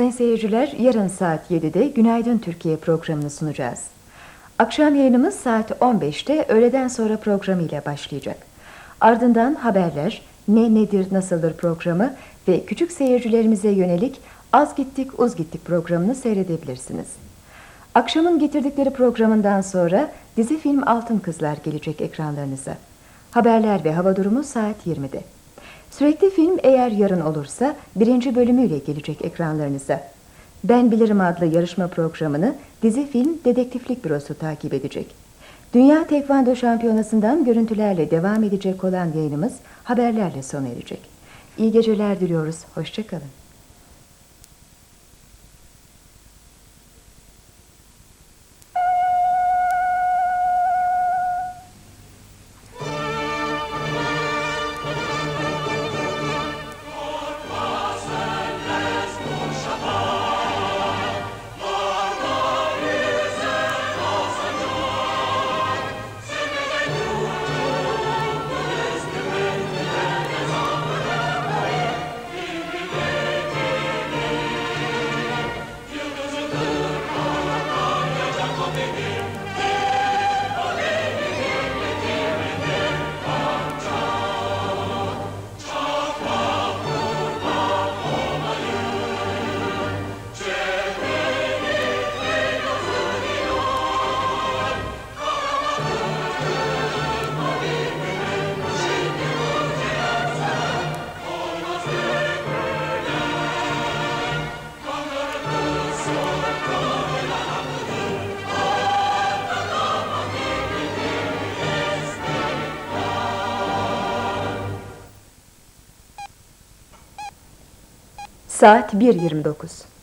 Sayın seyirciler, yarın saat 7'de Günaydın Türkiye programını sunacağız. Akşam yayınımız saat 15'te öğleden sonra programı ile başlayacak. Ardından haberler, ne nedir nasıldır programı ve küçük seyircilerimize yönelik Az Gittik Uz Gittik programını seyredebilirsiniz. Akşamın getirdikleri programından sonra dizi film Altın Kızlar gelecek ekranlarınıza. Haberler ve hava durumu saat 20'de. Sürekli film eğer yarın olursa birinci bölümüyle gelecek ekranlarınıza. Ben Bilirim adlı yarışma programını dizi film Dedektiflik Bürosu takip edecek. Dünya Tekvando Şampiyonası'ndan görüntülerle devam edecek olan yayınımız haberlerle sona erecek. İyi geceler diliyoruz, hoşçakalın. Saat 1.29